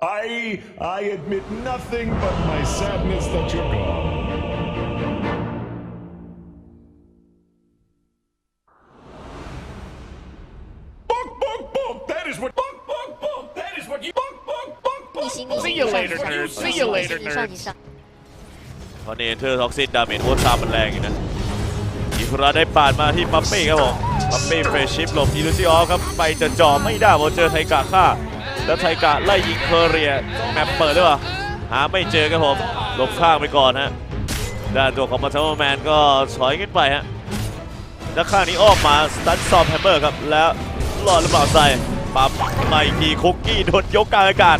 I, I admit nothing but my sadness that you're gone. Bonk, bonk, bonk. That is what. Bonk, bonk, bonk. That is what you. Bonk, bonk, bonk, bonk. See you later, nerd. See you later, nerd. ตอนนี้เธอท็อกซินดาเมจโคตรตามมันแรงอยู่นะอิคุระได้ปาดมาที่ปัปปี้ครับผมปัปปี้เฟรชิปหลบอิลูซิออฟครับไปจะจ่อไม่ได้พอเจอไทกาฆ่า แล้วไทกะไล่ยิงเคเรียแมปเปิดหรือเปล่าหาไม่เจอครับผมลบข้างไปก่อนฮะด้านตัวของมาทามแมนก็ถอยขึ้นไปฮะแล้วข้างนี้อ้อมมาสตันซอมแฮมเมอร์ครับแล้วรอดหรือเปล่าใส่ปั๊บมาอีกทีคุกกี้โดนยกกลางอากาศ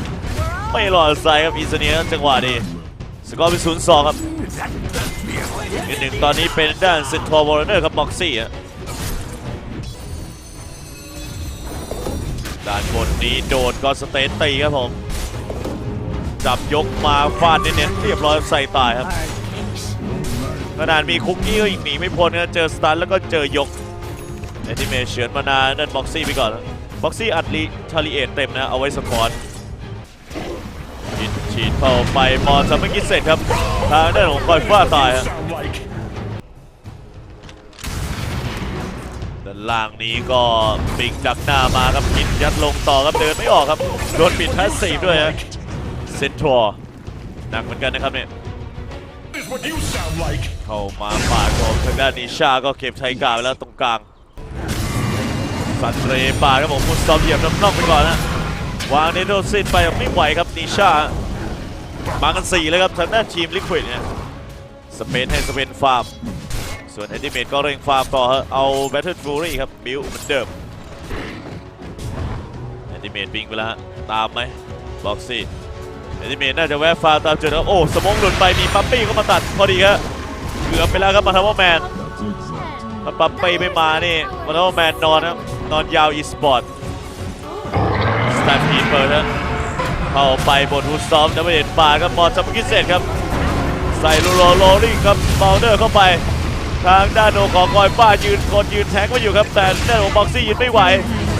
ไม่รอดใส่ครับอีสเนียจังหวะนี้สกอร์เป็นศูนย์สองครับอีกหนึ่งตอนนี้เป็นด้านเซนทอร์วอร์เนอร์ครับบ็อกซี่ฮะ ด้านบนนี้โดนก็สเตนตีครับผม จับยกมาฟาดเน้นๆเรียบร้อยใส่ตายครับขนาดมีคุกกี้ก็อีกหนีไม่พ้นนะเจอสตันแล้วก็เจอยกแอนิเมชันมานานนั่นบ็อกซี่ไปก่อนบ็อกซี่อัดลีชาลีเอทเต็มนะ เอาไว้สปอร์ตฉีดเข้าไปมอนจะไม่คิเสร็จครับ ทางด้านของคอยฟ้าตายฮะ ล่างนี้ก็ปิงดักหน้ามาครับกินยัดลงต่อครับเดินไม่ออกครับโดนปิดแพสซีฟด้วยฮะเซนทรัลหนักเหมือนกันนะครับเนี่ย Is what you sound like. เข้ามาปาดของทางด้านนิชาก็เก็บไทกาไปแล้วตรงกลางสันเรปาดครับผมมุสตอมเหยียบน้ำนอกไปก่อนนะวางเนโดซินไปไม่ไหวครับนิชามากันสี่เลยครับทางด้านทีมลิควิดเนี่ยสเปนให้สเปนฟาร์ม ส่วนแอนติเมตก็เร่งฟาร์มต่อฮะเอาแบทเทิลฟูรี่ครับบิวเหมือนเดิมแอนติเมตบิงไปแล้วตามไหมบล็อกซี่แอนติเมตน่าจะแวะฟาร์มตามจุดแล้วโอ้สมองหลุดไปมีปั๊ปปี้ก็มาตัดพอดีครับเกือบไปแล้วครับมาทาวแมนถ้าปั๊ปปี้ไม่มานี่มาทาวแมนนอนครับนอนยาวอีสปอร์ตสแตนพีเปิดฮะเข้าไปบนฮูสตอมดับเบิลเอ็ดปาดครับมอสซัมกิเซตครับใส่โลโลโรลลิ่งครับเบลเดอร์เข้าไป ทางด้านโนของกอยป้ายืนกดยืนแทงไว้อยู่ครับ แต่ด้านของบ็อกซี่ยืนไม่ไหว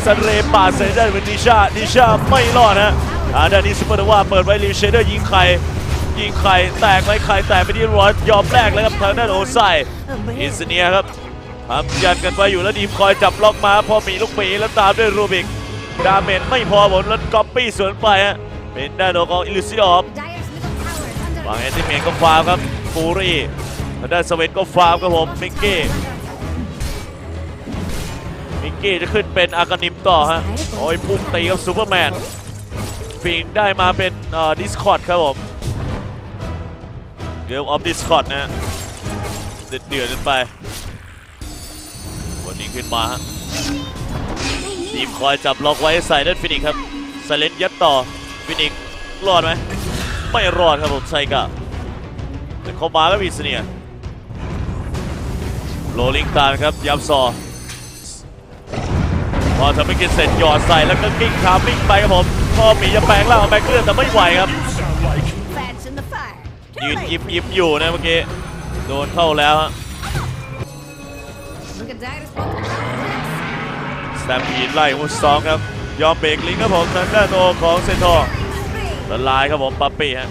ซันเรย์ปาดใส่ด้านเป็นนิชานิชาไม่รอดฮะทางด้านนี้ซูเปอร์โนวาเปิดไว้ลิวเชเดอร์ยิงไข่ยิงไข่แตกไหมไข่แตกไปที่รอดยอมแลกแล้วครับทางด้านโอไซอินสเนียครับทำยันกันไว้อยู่แล้วดีมคอยจับล็อกมาพอมีลูกหมีแล้วตามด้วยรูบิกดาเมจไม่พอผลแล้วก๊อปปี้สวนไปฮะเป็นด้านของอิลิซิออฟวางแอนติเมนก็ฟาวครับฟูรี่ ทางด้านสเวนก็ฟาวครับผมมิกกี้มิกกี้จะขึ้นเป็นอากานิมต่อฮะโอ้ยพุ่งตีกับซูเปอร์แมนฟิงได้มาเป็นดิสคอร์ดครับผมเกมออฟดิสคอร์ดนะฮะเดือดเดือดกันไป วันนี้ขึ้นมาฮะทีมคอยจับล็อกไว้ใส่ด้านฟินิกครับไซเลนยัดต่อฟินิกรอดไหมไม่รอดครับผมไซกะแต่เขามาก็มีเสเนีย โรลิงตามครับยับซอพอทำให้กินเสร็จหยอดใส่แล้วก็กิ้งทามมิ่งไปครับผมพอหมีจะแปลงร่างเอาแบกเกอร์แต่ไม่ไหวครับยืนยิบยิบอยู่นะเมื่อกี้โดนเข้าแล้วสแตมพีไล่ฮุสซองครับ ยอมเบรกลิงครับผมทางด้านโตของเซนทอร์ละลายครับผมปั๊ปปี้ฮะ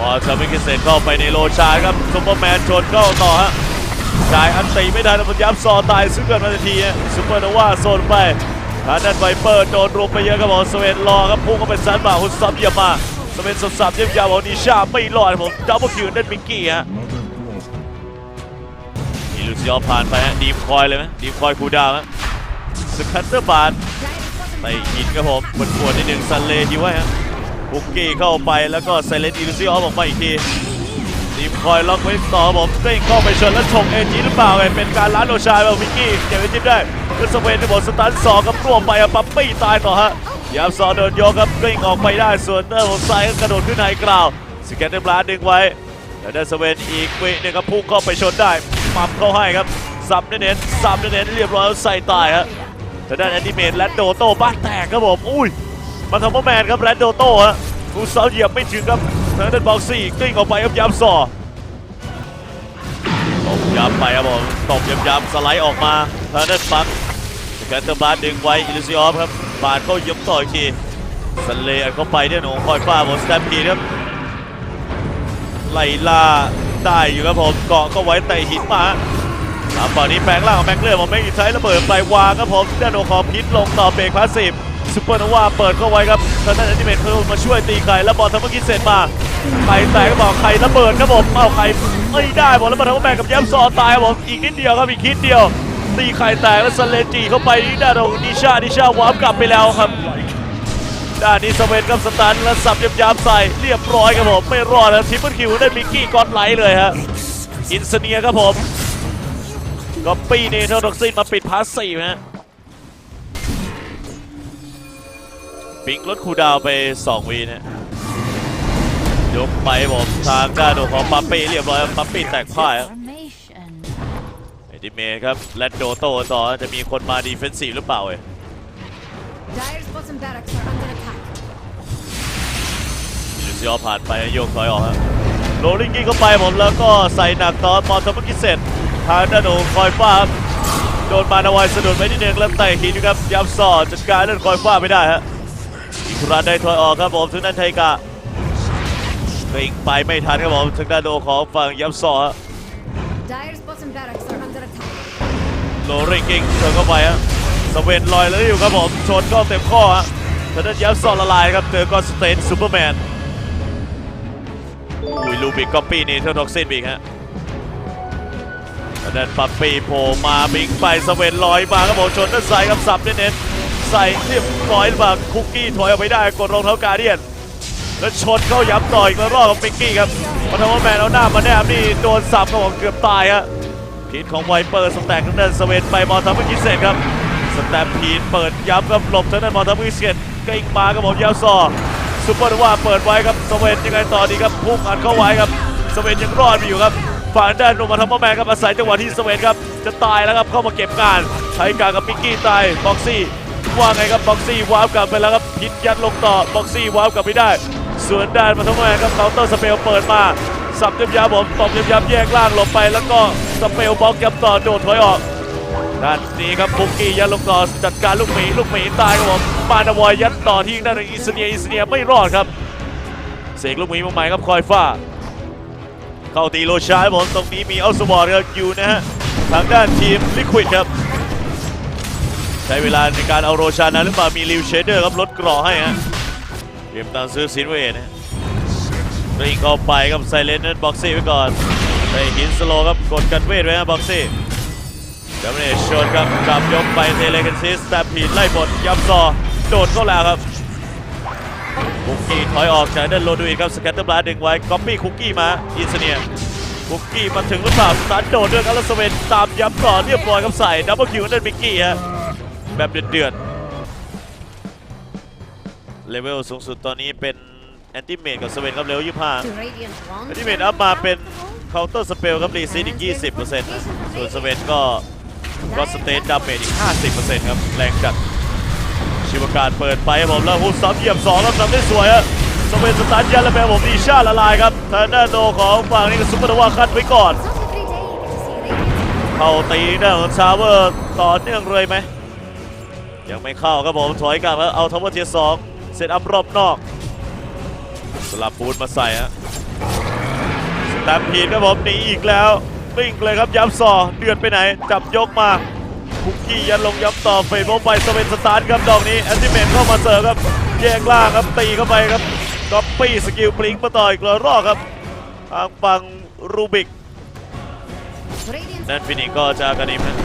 พอทำให้กินเสร็จเข้าไปในโลชาครับซุปเปอร์แมนชนเข้าต่อฮะจ่ายอันตีไม่ได้แล้วมันยับซอตายซึ่งเกินมาทีฮะซุปเปอร์โนวาโซนไปทางด้านไวเปอร์โดนรุมไปเยอะครับผมสเวนรอครับพุ่งเข้าไปซันบ่าฮุสซับเยียบมาสเวนสับสับเยียบยาวของนิชาไม่รอดผมดับเบิลคิวนั่นมิกกี้ฮะอิลูซิออผ่านไปฮะดีมคอยเลยไหมดีมคอยคูดาวฮะสคัตเตอร์บาร์ไปหินครับผมปวดปวดนิดหนึ่งซันเลดีไว้ฮะ บุกกี้เข้าไปแล้วก็ไซเลนต์อิลูซิออฟออกมาอีกทีทีมคอยล็อกไว้ต่อผมเร่งเข้าไปชนแล้วฉกเอจีหรือเปล่าเอ้เป็นการล้านโอชายแบบมิกกี้เก็บไอจิบได้ก็สเวนที่บอลสตันสองครับร่วมไปอะปั๊ปปี้ตายต่อฮะยามซอโดนโยกครับเร่งออกไปได้ส่วนเตอร์ของไซก็กระโดดขึ้นไฮกราวสแกนเดอร์บลาดึงไว้แล้วได้สเวนอีกวิหนึงครับพุ่งเข้าไปชนได้ปั๊มเข้าให้ครับสับเน้นๆสับเน้นเรียบร้อยใส่ตายฮะแต่ด้านแอนิเมตและโดโต้บ้านแตกครับผมอุ้ย มาทำว่าแมนครับแรดโดโต้ฮะกูเซาเหยียบไม่ถึงครับทางด้านบ็อกซี่กลิ้งออกไปครับย้ำซอตบยำไปครับผมตบยำยำสไลด์ออกมาทางด้านปักแกนเตอร์บาร์ดึงไว้อิลิซิออฟครับปาดเข้ายกต่ออีกทีสเลอัดเข้าไปเนี่ยหนูคอยฟ้าบนสแตมพีครับไล่ล่าได้อยู่ครับผมเกาะก็ไว้แต่หินมาตามฝั่งนี้แปลงร่างของแม็กเลือของแม็กอีกใช้ระเบิดไปวางครับผมด้านโอคอมพิษลงต่อเบรกพาสซีฟ ซูเปอร์โนวาเปิดเข้าไว้ครับทางด้านอนิเมตเพิ่มมาช่วยตีไข่แล้วบอลทำเมื่อกี้เสร็จมาไข่แตกก็บอกไข่ระเบิดครับผมเอาไข่ไม่ได้บอลแล้วมาทำแบงกับแย้มซอตายครับผมอีกนิดเดียวครับอีกคิดเดียวตีไข่แตกแล้วสเลจีเข้าไปที่ด้านของนิชานิชาวาร์ปกลับไปแล้วครับด้านนี้สเวนกับสตันแล้วสับยับยับใส่เรียบร้อยครับผมไม่รอดแล้วทิปเปิลคิวได้มิกกี้กอดไลท์เลยฮะอินเสเนียครับผมก็ปีเนเธอร์ดอกซินมาปิดพาสสี่ฮะ ปิงลดคูดาวไป 2 วีนะยกไปผมทางด้านของปั๊ปปี้เรียบร้อยปั๊ปปี้แตกพ่ายไอดิเมครับและโดโตต่อจะมีคนมาดีเฟนซีฟหรือเปล่าเว้ยยูซิออผ่านไปโยกถอยออกครับโรลิงกิ้เข้าไปผมแล้วก็ใส่หนักต่อมอนทอมกิเซตทางด้านโองคอยฟ้าโดนมานาวายสะดุดไปนิดนึงแล้วเตะหินครับยับซอจัดการเรื่องคอยฟ้าไม่ได้ฮะ อีกครั้งได้ถอยออกครับผมถึงด้านไทกะกริงไปไม่ทันครับผมถึงด้านโอของฝั่งยับซอฮะ Dyer's bottom barracks are under attack. โรลลิงกิ้งเติมเข้าไปฮะสเวนลอยแล้วอยู่ครับผมชนเข้าเต็มข้อฮะทางด้านยับซอละลายครับเจอก็สเตนซูเปอร์แมนอุ้ยลูบิกก็ปีนี่เท่าท็อกซินอีกฮะแล้วนั้นปัปปี้โผล่มาบิงไปสเวนลอยมาครับผมชนด้านซ้ายครับสับเน้นๆ ใส่เรียบร้อยมาคุกกี้ถอยออกไปได้กดรองเท้าการเดียน แล้วชนเข้าย้ำต่ออีกแล้วรอบกับมิกกี้ครับพอทำว่าแมนเอาหน้ามาแนบนี่โดนสับครับผมเกือบตายฮะพีทของไวเปอร์สแต็กทางด้านสเวนไปมอลทำเมื่อกี้เสร็จครับสแตมพีทเปิดย้ำครับหลบทางด้านมอลทำเมื่อกี้เสร็จก็อีกมาครับผมยาวซอซุปเปอร์ว่าเปิดไว้ครับสเวนยังไงต่อดีครับพุ่งอัดเข้าไว้ครับสเวนยังรอดอยู่ครับฝั่งด้านโนมาทัมเปอร์แมนครับอาศัยจังหวะที่สเวนครับจะตายแล้วครับเข้ามาเก็บงานใช้การกับปิกกี้ตายบ็อกซี่ ว่าไงครับบ็อกซี่วาร์ปกลับไปแล้วครับพิษยัดลงต่อบ็อกซี่วาร์ปกลับไม่ได้ส่วนด้านมาทัมเปอร์แมนครับเคาน์เตอร์สเปลเปิดมาสับยับยับผมตบยับยับแยกล่างหลบไปแล้วก็สเปลบล็อกยับต่อโดดถอยออกด้านนี้ครับบุกกี้ยัดลงต่อจัดการลูกหมีลูกหมีตายครับผมปานาวอยยัดต่อที่ด้านอิสเนียอิสเนียไม่รอดครับเสกลูกหมีมาใหม่ครับคอยฟ้าเข้าตีโลชารับผมตรงนี้มีอัลสวอร์ครับอยู่นะฮะทางด้านทีมลิควิดครับ ช้เวลาในการเอาโรชานะหรือเปล่ามีริวเชเดอร์ครับลดกรอให้ฮะเตรียมตังซื้อซินเวย์นะรีเข้าไปครับไซเลนนั้นบ็อกซี่ไว้ก่อนไปหินสโลครับกดกันเวทไว้ฮะบ็อกซี่ดับเบิลเอชชนครับจับยกไปเทเลกันซิสแต่ผีไล่บดยับซอโดดเข้าแล้วครับคุกกี้ถอยออกจากด้านโลดูอินครับสแกตเตอร์บลาดึงไว้ก๊อปปี้คุกกี้มาอินเสเนียคุกกี้มาถึงหรือเปล่าสตาร์โดดเรื่องอลสเวนตามย้ำต่อเรียบร้อยครับใส่ดับเบิลคิวนั่นมิกกี้ฮะ แบบเดือดๆเลเวลสูงสุดตอนนี้เป็นแอนติเมทกับสเวนครับเลเวล25 To Radiant One. แอนติเมทอัพมาเป็นเคาน์เตอร์สเปลครับรีซีดอีก 20%นะส่วนสเวนก็ก็สเตทดาเมจอีก 50%ครับ แรงจัด ชิวการเปิดไปผมแล้วฮุบซับเหยียบ2แล้วทำได้สวยฮะสเปนสตาร์ทยันแล้วแพ้ผมดีชาละลายครับทางด้านโดของฝั่งนี้ก็ซุปเปอร์โนวาคัดไว้ก่อน เข้าตีด้านของชาเวอร์ต่อเนื่องเลยไหม ยังไม่เข้าครับผมถอยกลับแล้วเอาทาวเวอร์เทียสองเซตอัพรอบนอก สลับบูทมาใส่ฮะสแตมพีดครับผมหนีอีกแล้ววิ่งเลยครับย้ำซอเดือดไปไหน จับยกมาคุกกี้ยันลงย้ำต่อเฟรมไปสเวนสตาร์ทครับดอกนี้แอนติเมนเข้ามาเสิร์ฟครับแยกล่างครับตีเข้าไปครับก๊อปปี้สกิลปลิงมาต่ออีกแล้วรอบครับทางฝั่งรูบิก Radiant นั่นฟินิกก็จะกระดิมนะ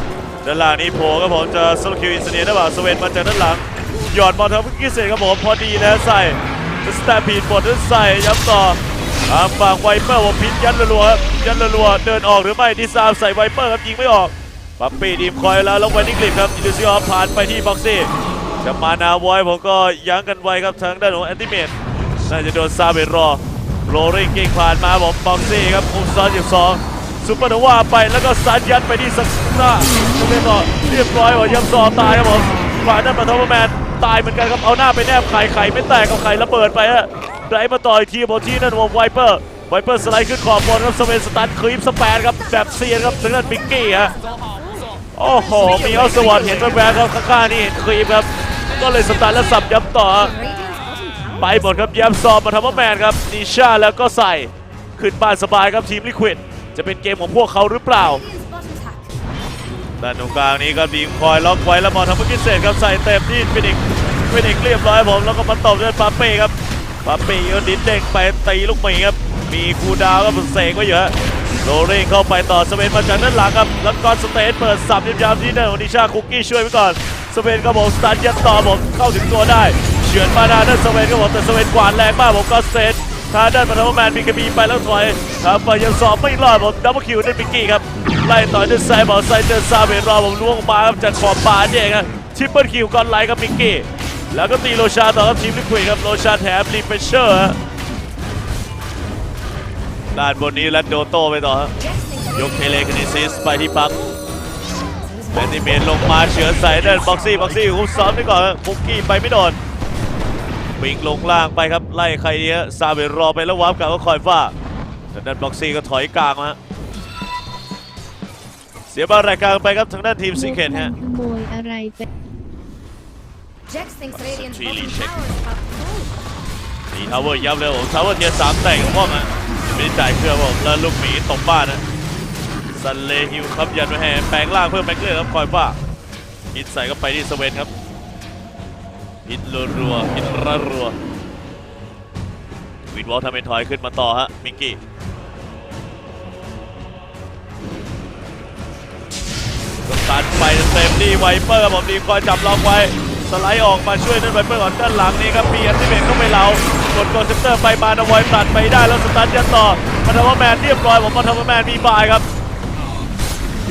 ด้านล่างนี้โผล่ครับผมจะโลคิวอินเสเนียได้เปล่าสเวนมาจากด้านหลัง หยอดบอลทางพิกกี้เสร็จครับผมพอดีนะใส่สแตมพีดบดแล้วใส่ย้ำต่อทางฝั่งไวเปอร์ผมพิษยันรัวๆครับยันรัวเดินออกหรือไม่ดีซาวใส่ไวเปอร์ครับยิงไม่ออกปั๊ปปี้ดีมคอยแล้วล้วไวนิกลิปครับอิลูซิออฟผ่านไปที่บ็อกซี่จะมานาวอยผมก็ยั้งกันไวครับทางด้านของแอนติเมตน่าจะโดนซาเวรอโรลิงกิ้งผ่านมาผมบ็อกซี่ครับอุ้มซ้อนอยู่สอง ซุปเปอร์โนวาไปแล้วก็ซัดยัดไปที่สักหน้าเรียบร้อเรียบร้อยว่ายับซอตายครับผมฝ่ายนั้นมาทอมแมนตายเหมือนกันครับเอาหน้าไปแนบไข่ไข่ไม่แตกกับไข่ระเบิดไปฮะไดรมาต่ออีกทีบนที่นั่นวงไวเปอร์ไวเปอร์สไลด์ขึ้นขอบบนครับสเวนสตันครีปสแปนครับแบบเซียนครับถึงนั้นบิกกี้ฮะโอ้โหมีเอาสวัสดเห็นแวบๆครับข้างๆนี่เห็นครีปครับ ก็เลยสตาร์และสับย้ำต่อ ไปหมดครับแยมซอมมาทำว่าแมนครับนิชาแล้วก็ใส่ขึ้นบ้านสบายครับทีมลิควิด จะเป็นเกมของพวกเขาหรือเปล่าด้านตรงกลางนี้ครับดีมคอยล็อกไว้แล้วมอทำเมื่อกี้เสร็จครับใส่เต็มที่ฟินิกฟินิกเรียบร้อยผมแล้วก็มาตบด้วยปาเป้ครับปาเป้ยนดินเด้งไปตีลูกหมีครับมีคูดาวก็เสกไว้เยอะโรเร่งเข้าไปต่อสเปนมาจากด้านหลังครับแล้วก็สเตนเปิดสับยิบยามที่เดินของนิชาคุกกี้ช่วยไว้ก่อนสเปนก็บอกสตาร์ทยัดต่อผมเข้าถึงตัวได้เฉือนมาดาด้านสเปนก็บอกแต่สเปนกวาดแรงมากผมก็เซต ทางด้านมาทำแมนมีกระบีไปแล้วถอยครับไปยังสอบไม่รอดผมดับเบิลคิวด้วยมิกกี้ครับไล่ต่อยด้วยไซบอลไซเจอร์ซาเบรอผมล่วงมาครับจากขอบปาเนี่ยครับทิปเปิลคิวก่อนไล่กับมิกกี้แล้วก็ตีโรชาต่อครับทีมลิควิดครับโรชาแถมรีเฟชเชอร์ด้านบนนี้แลนโดโต้ไปต่อครับยกเทเลคนิซิสไปที่พักแมนติเมนลงมาเฉือนใส่ด้านบ็อกซี่บ็อกซี่คุมซ้อมไปก่อนครับคุกกี้ไปไม่โดน วิ่งลงล่างไปครับ ไล่ใครเนี้ยซาเบรอไปแล้ววาร์ปกลับก็คอยฟ้าทางด้านบ็อกซี่ก็ถอยกลางมาฮะเสียบอลรายกลางไปครับทางด้านทีมซีเคทฮะขโมยอะไรไป Jax thinks Radiant's Really bottom check. tower is up. Ooh. ตีทาวเวอร์ยับเลยผมทาวเวอร์เทียร์สามแต่งกับพ่อมาไม่ได้จ่ายเครื่องผมแล้วลูกหมีตกบ้านนะซันเลฮิวครับยันมาแห่แปลงร่างเพิ่มแบงเกอร์ครับคอยฟ้าฮิตใส่ก็ไปที่สเวนครับ ฮิตรัวๆฮิตระรัววินวอลทำเป็นถอยขึ้นมาต่อฮะมิกกี้ก็ตัดไปเต็มที่ไวเปอร์ผมดีคอยจับล็อกไว้สไลด์ออกมาช่วยนั่นไวเปอร์ก่อนด้านหลังนี่ครับปีอันที่เบนก็ไปเหลากดกดเซนเตอร์ไปมานะไวตัดไปได้แล้วสตาร์ทยันต่อมาทำว่าแมนเรียบร้อยผมมาทำว่าแมนมีบายครับ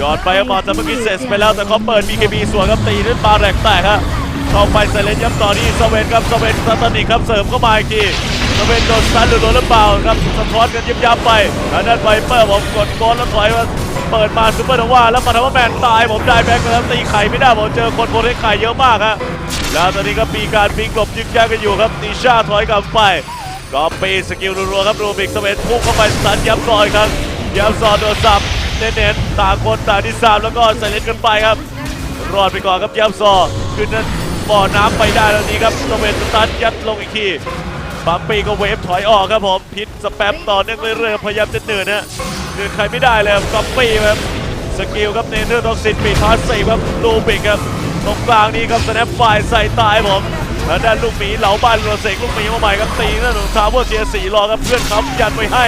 ยอดไปบมอแต่เมื่อกี้เสร็จไปแล้วแต่เขาเปิด BKB สวนครับตีด้วยปลาแรกแตกครับ เข้าไปใส่เลนย้ำต่อที่สเวนครับสเวนสตันิกครับเสริมเข้ามาอีกทีสเวนโดนสตันหรือโดนหรือเปล่าครับสะท้อนกันยิบยับไปทางด้านไวเปอร์ผมกดโกนแล้วถอยมาเปิดมาซูเปอร์โนวาแล้วมาทำว่าแมนตายผมได้แบ็คแล้วตีไข่ไม่ได้ผมเจอคนบนให้ไข่เยอะมากฮะแล้วตอนนี้ก็มีการพิงหลบยึกยักกันอยู่ครับนิชาถอยกลับไปก็ปีสกิลรัวๆครับรูบิกสเปนพุ่งเข้าไปสันย้ำต่อยครับย้ำซอโดนสับเน้นๆต่างคนต่างที่สามแล้วก็ใส่เล่นกันไปครับรอดไปก่อนครับย้ำซอขึ้นนั้น บ่อน้ำไปได้แล้วนี้ครับสเปนสตาร์ทยัดลงอีกทีบัมปีก็เวฟถอยออกครับผมพิษสแปมต่อเนื่องเรื่อยๆพยายามจะเนือนนะเนือนใครไม่ได้เลยครับบัมปีครับสกิลครับเนเธอร์ท็อกซินปีพาสสี่ครับลูบิกครับตรงกลางนี้ครับสแนปไฟใส่ตายผมแล้วด้านลูกหมีเหลาบ้านรัวเสกลูกหมีมาใหม่ครับตีนั่นของทาวเวอร์เทียร์สี่รอครับเพื่อนค้ำยันไว้ให้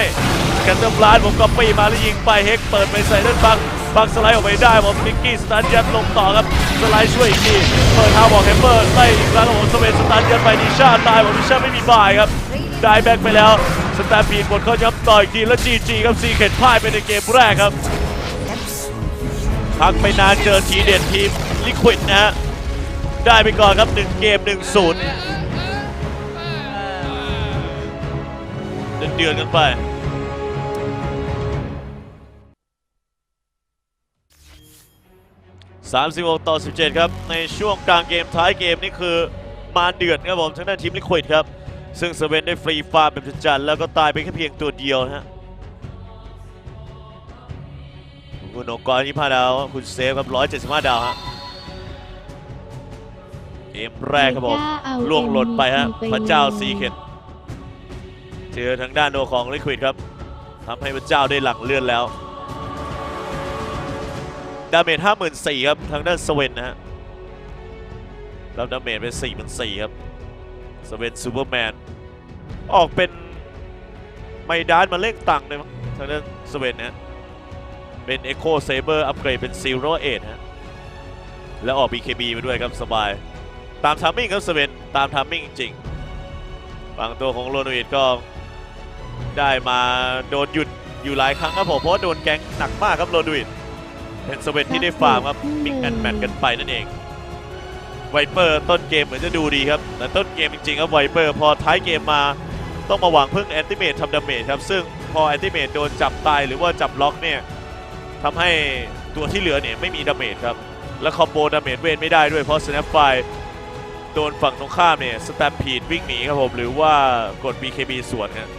แคนเตอร์บลาสผมก็ปีมาแล้วยิงไปเฮกเปิดไปใส่ด้านบัง บังสไลด์ออกไปได้ผมมิกกี้สตาร์ยัดลงต่อครับสไลด์ช่วยอีกทีเปิดทางบอกเฮมเบอร์ไล่อีกครั้งของผมสเปนสตาร์ยัดไปดิชาตายผมดิชาไม่มีบายครับได้แบ็กไปแล้วสแตมปีดหมดเขาย้ำต่ออีกทีแล้วจีจีครับซีเข็ดพ่ายไปในเกมแรกครับพักไปนานเจอทีเด็ดทีมลิควิดนะฮะได้ไปก่อนครับ 1 เกม 1 0 เดือดเดือดกันไป 36 ต่อ 17 ครับ ในช่วงกลางเกมท้ายเกมนี่คือมาเดือดครับผมทางด้านทีมลิควิดครับ ซึ่งเซเว่นได้ฟรีฟาร์มแบบจัดๆแล้วก็ตายไปแค่เพียงตัวเดียวนะฮะคุณโอกรยี่ห้าดาวคุณเซฟครับ 175 ดาวฮะเกมแรกครับผมไม่กล้าเอาล่วงหล่นไปฮะพระเจ้าซีเคนเจอทางด้านโดของลิควิดครับทำให้พระเจ้าได้หลังเลื่อนแล้ว ดาเมจ54,000ครับทางด้านสเวนนะฮะรับดาเมจเป็น44,000ครับสเวนซูเปอร์แมนออกเป็นไมดานมาเล่งตังเลยมั้งทางด้านสเวนนะเป็น Echo Saber อัปเกรดเป็น Zero Eight ฮะแล้วออก BKB ไปด้วยครับสบาย ตามทามมิ่งครับสเวนตามทามมิ่งจริงๆฝั่งตัวของโรนวิดก็ได้มาโดนหยุดอยู่หลายครั้งครับผมเพราะว่าโดนแก๊งหนักมากครับโรนวิด เป็นสเวนที่ได้ฟาร์มครับมิกแอนแมทกันไปนั่นเองไวเปอร์ต้นเกมเหมือนจะดูดีครับ แต่ต้นเกมจริงๆครับไวเปอร์พอท้ายเกมมาต้องมาหวังพึ่งแอนติเมททำดาเมจครับ ซึ่งพอแอนติเมทโดนจับตายหรือว่าจับล็อกเนี่ยทำให้ตัวที่เหลือเนี่ยไม่มีดาเมจครับ และคอมโบดาเมจเวนไม่ได้ด้วยเพราะ Snap f i โดนฝั่งตรงข้ามเนี่ยสแตมพีดวิ่งหนีครับผมหรือว่ากด BKB สวนครับ